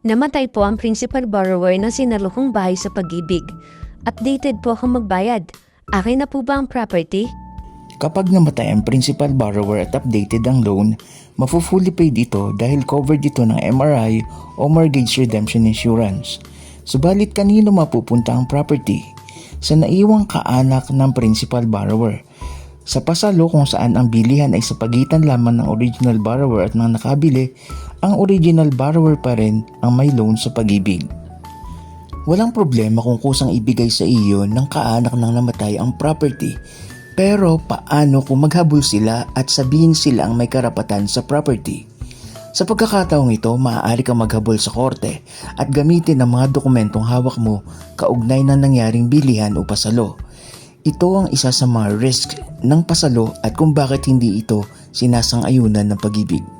Namatay po ang principal borrower ng sinalukong bahay sa pag-ibig. Updated po akong magbayad. Akin na po ba ang property? Kapag namatay ang principal borrower at updated ang loan, mafu-fully paid ito dahil covered ito ng MRI o Mortgage Redemption Insurance. Subalit kanino mapupunta ang property? Sa naiwang kaanak ng principal borrower. Sa pasalo kung saan ang bilihan ay sa pagitan lamang ng original borrower at ng nakabili, ang original borrower pa rin ang may loan sa pag-ibig. Walang problema kung kusang ibigay sa iyo ng kaanak ng namatay ang property. Pero paano kung maghabol sila at sabihin sila ang may karapatan sa property? Sa pagkakataong ito, maaari kang maghabol sa korte at gamitin ang mga dokumentong hawak mo kaugnay ng nangyaring bilihan o pasalo. Ito ang isa sa mga risk ng pasalo at kung bakit hindi ito sinasang-ayunan ng pag-ibig.